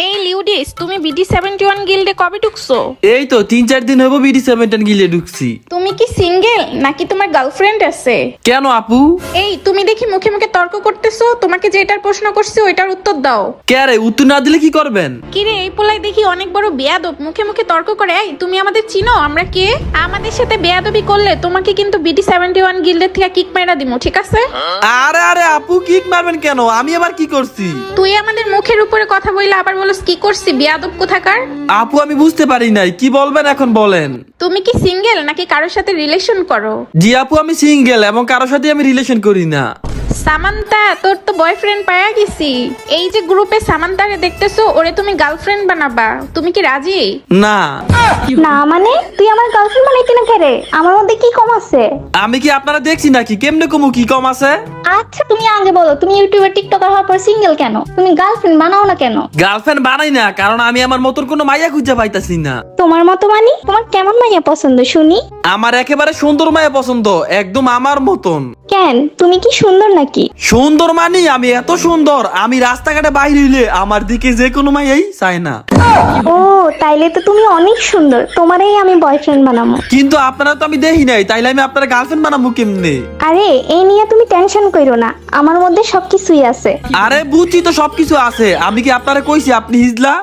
এই লিউডিস তুমি BD seventy one গিল্ডে কবে ঢুকছো? এই তো তিন চার দিন হইব বিডি সেভেন্টেন গিলে ঢুকছি। তুমি কি সিঙ্গেল নাকি তোমার গার্লফ্রেন্ড আছে? কেন আপু? এই তুমি দেখি মুখে মুখে তর্ক করতেছো তোমাকে যেটার প্রশ্ন করছি ওইটার উত্তর দাও। কে রে উত্তর না দিলে কি করবেন? কিরে এই পোলাই দেখি অনেক বড় বেয়াদব মুখে মুখে তর্ক করে এই তুমি আমাদের চিনো আমরা কে? আমাদের সাথে বেয়াদবি করলে তোমাকে কিন্তু বিডি সেভেন্টি ওয়ান গিল্ডের থেকে কিক মেরা দিমু ঠিক আছে? আরে আরে আপু কিক মারবেন কেন? আমি আবার কি করছি? তুই আমাদের মুখের উপরে কথা বললে আবার বলস কি করছি? বিয়াদব কোথাকার? আপু আমি বুঝতে পারি নাই। কি বলবেন এখন বলেন? তুমি কি সিঙ্গেল নাকি কারোর সাথে রিলেশন করো? জি আপু আমি সিঙ্গেল এবং কারোর সাথে আমি রিলেশন করি না। সামান্তা তোর তো বয়ফ্রেন্ড পায়া গেছি। এই যে গ্রুপে সামান্তারে দেখতেছো ওরে তুমি গার্লফ্রেন্ড বানাবা। তুমি কি রাজি? না। না মানে তুই আমার গার্লফ্রেন্ড বানাইতি না কেরে আমার মধ্যে কি কম আছে? আমি কি আপনারা দেখছি নাকি? কেমনে কমু কি কম আছে? আচ্ছা তুমি আগে বলো তুমি ইউটিউবার টিকটকার হওয়ার পর সিঙ্গেল কেন? তুমি গার্লফ্রেন্ড বানাও না কেন? গার্লফ্রেন্ড বানাই না কারণ আমি আমার মতন কোনো মাইয়া খুঁজে পাইতাছি না। তোমার মতো মানি? তোমার কেমন মাইয়া পছন্দ শুনি? আমার একেবারে সুন্দর মায়া পছন্দ একদম আমার মতন। কেন? তুমি কি সুন্দর নাকি? সুন্দর মানে? আমি এত সুন্দর। আমি রাস্তাঘাটে বাইরে হইলে আমার দিকে যে কোনো মাইয়াই চায় না। ও তাইলে তো তুমি অনেক সুন্দর। তোমারই আমি বয়ফ্রেন্ড বানাবো কিন্তু আপনারা তো আমি দেখি নাই তাইলে আমি আপনার গার্লফ্রেন্ড বানাবো কেমনে? আরে এই নিয়ে তুমি টেনশন করো না। আমার মধ্যে সবকিছুই আছে। আরে বুঝছি তো সবকিছু আছে। আমি কি আপনারা কইছি আপনি হিজলা?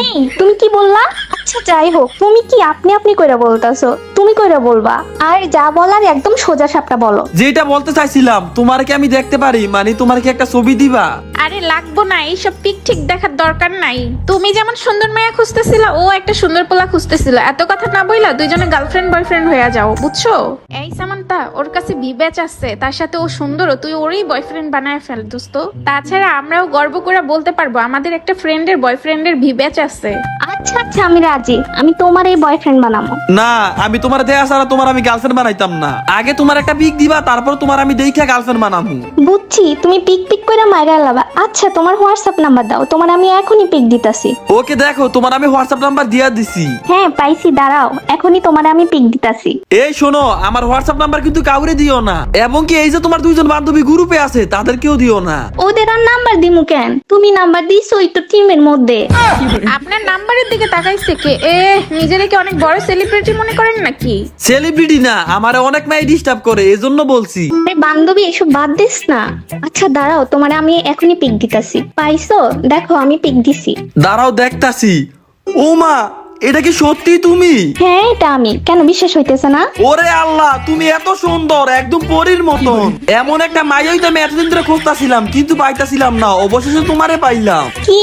এই, তুমি কি বললা? আচ্ছা যাই হোক, তুমি কি আপনি আপনি কইরা বলতাছো? তুমি কইরা বলবা। আর যা বলার একদম সোজা সাপটা বলো। যেটা বলতে চাইছিলাম তোমার কি আমি দেখতে পারি মানে তোমার কি একটা ছবি দিবা? আরে লাগবো না এইসব পিক ঠিক দেখার দরকার নাই। তুমি যেমন সুন্দর মায়া খুঁজতেছিল ও একটা সুন্দর পোলা খুঁজতেছিল। এত কথা না বইলা দুইজনে গার্লফ্রেন্ড বয়ফ্রেন্ড হয়ে যাও বুঝছ? এই সামান্তা ওর কাছে বিবেচ আছে তার সাথে ও সুন্দর তুই ওরই বয়ফ্রেন্ড বানায় ফেল দোস্ত। তাছাড়া আমরাও গর্ব করে বলতে পারব আমাদের একটা ফ্রেন্ডের বয়ফ্রেন্ডের বিবেচ আছে। আচ্ছা আচ্ছা আমি রাজি। আমি তোমার এই বয়ফ্রেন্ড বানাবো। না আমি তোমার দেয়া ছাড়া তোমার আমি গার্লফ্রেন্ড বানাইতাম না। আগে তোমার একটা পিক দিবা তারপর তোমার আমি দেখা গার্লফ্রেন্ড বানাবো। বুঝছি তুমি পিক পিক করে মাইরা লাবা। আচ্ছা তোমার হোয়াটসঅ্যাপ নাম্বার দাও। তোমার আমি এখনই পিক দিতাছি। ওকে দেখো তোমার আমি হোয়াটসঅ্যাপ নাম্বার দিয়া দিছি। হ্যাঁ পাইছি দাঁড়াও। এখনই তোমার আমি পিক দিতাছি। এই শোনো আমার হোয়াটসঅ্যাপ নাম্বার কিন্তু কাউরে দিও না। এবং কি এই যে তোমার দুইজন বান্ধবী গ্রুপে আছে তাদেরকেও দিও না। ওদের আর নাম্বার দিমু কেন? তুমি নাম্বার দিছোই তো টিমের মধ্যে। আপনার নাম্বারের দিকে তাকাইছে কে? এ নিজেরে কি অনেক বড় সেলিব্রিটি মনে করেন নাকি? সেলিব্রিটি না আমার অনেক মেয়ে ডিস্টার্ব করে এজন্য বলছি। আরে বান্ধবী এসব বাদ দিস না। আচ্ছা দাঁড়াও তোমার আমি এখনই পিক দিতাছি। পাইছো? দেখো আমি পিক দিছি। দাঁড়াও দেখতাছি। ও মা এটা কি সত্যি তুমি? হ্যাঁ এটা আমি। কেন বিশ্বাস হইতেছে না? ওরে আল্লাহ তুমি এত সুন্দর একদম পরীর মতন। এমন একটা মাইয়াই তো আমি এতদিন ধরে খুঁজতাছিলাম কিন্তু পাইতাছিলাম না। অবশেষে তোমারে পাইলাম। কি?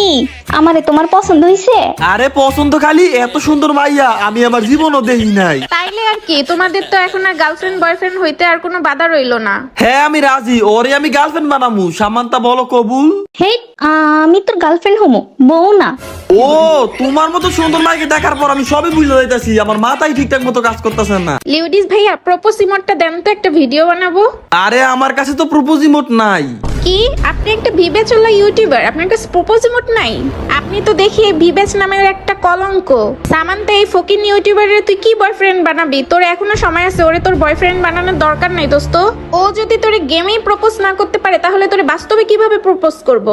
আমারে তোমার পছন্দ হইছে? আরে পছন্দ খালি এত সুন্দর মাইয়া আমি আমার জীবনও দেখি নাই। তাইলে আর কি তোমাদের তো এখন আর গার্লফ্রেন্ড বয়ফ্রেন্ড হইতে আর কোনো বাধা রইল না। হ্যাঁ আমি রাজি। ওরে আমি গার্লফ্রেন্ড বানামু। সামান্তা বলো কবুল। হে আমি তোর গার্লফ্রেন্ড হমু। বউ না। ও তোমার মতো সুন্দর মাইকে দেখার পর আমি সবই বুঝতে যাইতাছি আমার মাথায় ঠিকঠাক মতো কাজ করতেছে না। লিউডিস ভাইয়া প্রপোজ ইমোটটা দেন তো একটা ভিডিও বানাবো। আরে আমার কাছে তো প্রপোজ মোট নাই। কি? আপনি একটা ভিবে চলা ইউটিউবার আপনার কাছে প্রপোজ ইমোট নাই? আপনি তো দেখি ভিবেচ নামের একটা কলঙ্ক। সামান্তা এই ফকিন ইউটিউবারের তুই কি বয়ফ্রেন্ড বানাবি? তোর এখনও সময় আছে ওরে তোর বয়ফ্রেন্ড বানানোর দরকার নাই দোস্ত। ও যদি তোরে গেমেই প্রপোজ না করতে পারে তাহলে তোরে বাস্তবে কীভাবে প্রপোজ করব?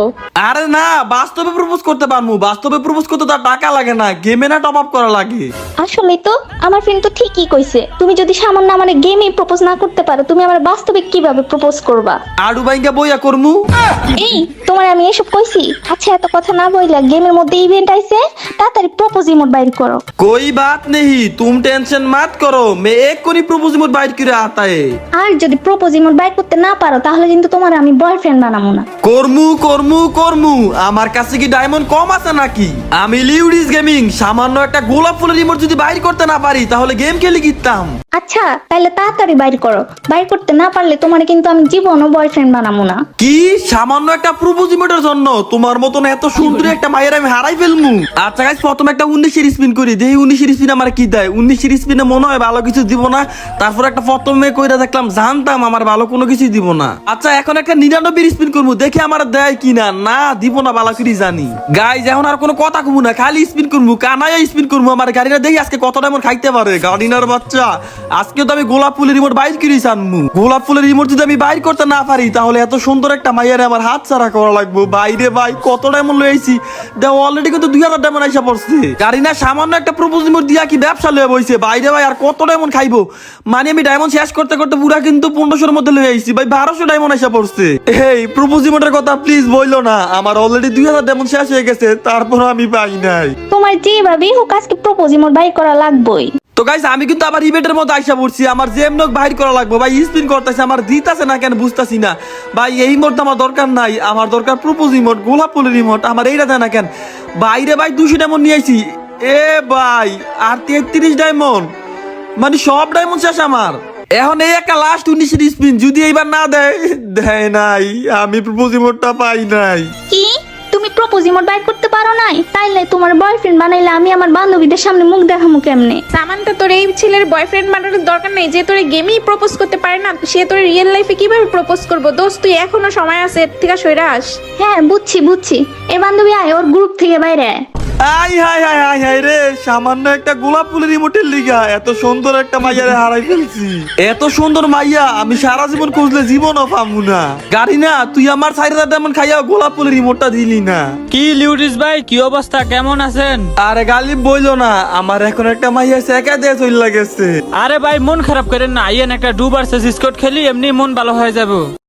আরে না বাস্তবে প্রপোজ করতে পারমু বাস্তবে প্রপোজ করতে তার টাকা লাগে না গেমে না টপ আপ করা লাগে। আসলে তো আমার ফ্রেন্ড তো ঠিকই কইছে তুমি যদি সামান্য আমার গেমে প্রপোজ না করতে পারো তুমি আমার বাস্তবে কীভাবে প্রপোজ করবা? আডু বাইঙ্গা বইয়া করমু। এই তোমার আমি এসব কইছি? আচ্ছা এত কথা না বইলা গেমের মধ্যে ইভেন্ট আইছে তাড়াতাড়ি প্রপোজ ইমোট বাইর করো कोई बात नहीं तुम टेंशन मत करो मैं एक को नहीं प्रपोज मोड बाइट করে आता है আর যদি প্রপোজ ইমোট বাইর করতে না পারো তাহলে কিন্তু তোমার আমি বয়ফ্রেন্ড বানাবো না করমু করমু করমু আমার কাছে কি ডায়মন্ড কম আছে নাকি আমি লিউডিস গেমিং সামান্য একটা গোলাপ ফুলের রিমোট যদি বাইর করতে না পারি তাহলে গেম খেলে কিতাম আচ্ছা তাহলে তাড়াতাড়ি বাইর করো। বাইর করতে না পারলে তোমার কিন্তু আমি জীবনও বয়ফ্রেন্ড বানাবো না। কি? সামান্য একটা প্রপোজ ইমোটের জন্য? তোমার মতন এত সুন্দর একটা মায়ের আমি হারাই ফেলমু। আচ্ছা গাইস প্রথমে একটা উনিশের স্পিন করি। দেখি উনিশের স্পিন আমার কি দেয়? উনিশের স্পিনে মনে হয় ভালো কিছু দিব না। তারপর একটা প্রথমে কইরা দেখলাম, জানতাম আমার ভালো কোনো কিছু দিব না। আচ্ছা এখন একটা নিরানব্বই স্পিন করব। দেখি আমার দেয় কিনা? না, দিব না, ভালো করে জানি। গাইজ এখন আর কোনো কথা কমু না, খালি স্পিন করব। কানায় স্পিন করব আমার গাড়িটা। দেখি আজকে কত টাইম খাইতে পারে, গাড়িনার বাচ্চা। আজকে তো আমি গোলাপ ফুলের রিমোট বাইর করি আনমু গোলাপ ফুলের রিমোট যদি আমি বাইর করতে না পারি, তাহলে এত সুন্দর একটা মাইয়ারে আমার হাত ছাড়া করা লাগবে। বাইরে ভাই, কত ডায়মন্ড লয়েছি দেও অলরেডি কিন্তু দুই হাজার ডায়মন্ড আইসা পড়ছে। গাড়ি না, সামান্য একটা প্রপোজ রিমোট দিয়া কি ব্যবসা লয়ে বইছে। বাইরে ভাই, আর কত ডায়মন্ড খাইবো? মানে আমি ডায়মন্ড শেষ করতে করতে পুরা কিন্তু পনেরোশোর মধ্যে লয়ে আইছি। ভাই, বারোশো ডায়মন্ড আইসা পড়ছে। এই প্রপোজ রিমোটের কথা প্লিজ বইলো না। আমার অলরেডি দুই হাজার ডায়মন্ড শেষ হয়ে গেছে তারপর আমি পাই নাই। তোমার যেভাবেই হোক, আজকে প্রপোজ মোর বাই করা লাগবই। তো গাইস আমি কিন্তু আবার ইভেন্টের মধ্যে আইসা পড়ছি। আমার জেম নক বাইর করা লাগবে, ভাই স্পিন করতেছে, আমার দিতাছে না কেন বুঝতাছি না। ভাই, এই মোট আমার দরকার নাই। আমার দরকার প্রপোজ ইমোট গোলাপ ফুলের ইমোট আমার এইটা দেয় না কেন? বাইরে, ভাই দুশো ডায়মন্ড নিয়ে আইছি। এ ভাই, আর তেত্রিশ ডায়মন্ড মানে সব ডায়মন্ড শেষ আমার। এখন এই একটা লাস্ট উনিশের স্পিন যদি এইবার না দেয় দেয় নাই। আমি প্রপোজ ইমোটটা পাই নাই। কি তুমি প্রপোজ মোর বাই করতে পারো নাই? তাইলে তোমার বয়ফ্রেন্ড বানাইলে আমি আমার বান্ধবীদের সামনে মুখ দেখামু কেমনে? সামান্তা তোর এই ছেলের বয়ফ্রেন্ড বানানোর দরকার নেই। যে তোর গেমেই প্রপোজ করতে পারে না সে তোর রিয়েল লাইফে কীভাবে প্রপোজ করব? দোস্ত তুই এখনও সময় আছে এর থেকে সইরা আস। হ্যাঁ বুঝছি বুঝছি। এ বান্ধবী আয় ওর গ্রুপ থেকে বাইরে আয়। আই হাই হাই হাই হাই রে সামান্য একটা গোলাপ ফুলের রিমোটের লিগা। এত সুন্দর একটা মাইয়ারে হারাই ফেলছি। এত সুন্দর মাইয়া আমি সারা জীবন খুঁজলে জীবনও পামু না। গাড়ি না তুই আমার সাইডে তেমন খাইয়া গোলাপ ফুলের রিমোটটা দিলি না। কি লিউডিস ভাই কি অবস্থা? কেমন আছেন? আরে গালিব বইলো না আমার এখন একটা মাইয়া সেকা দিয়ে চলে গেছে। আরে ভাই মন খারাপ করেন না। আইয়েন একটা ডু ভার্সেস স্কট খেলি এমনি মন ভালো হয়ে যাবে।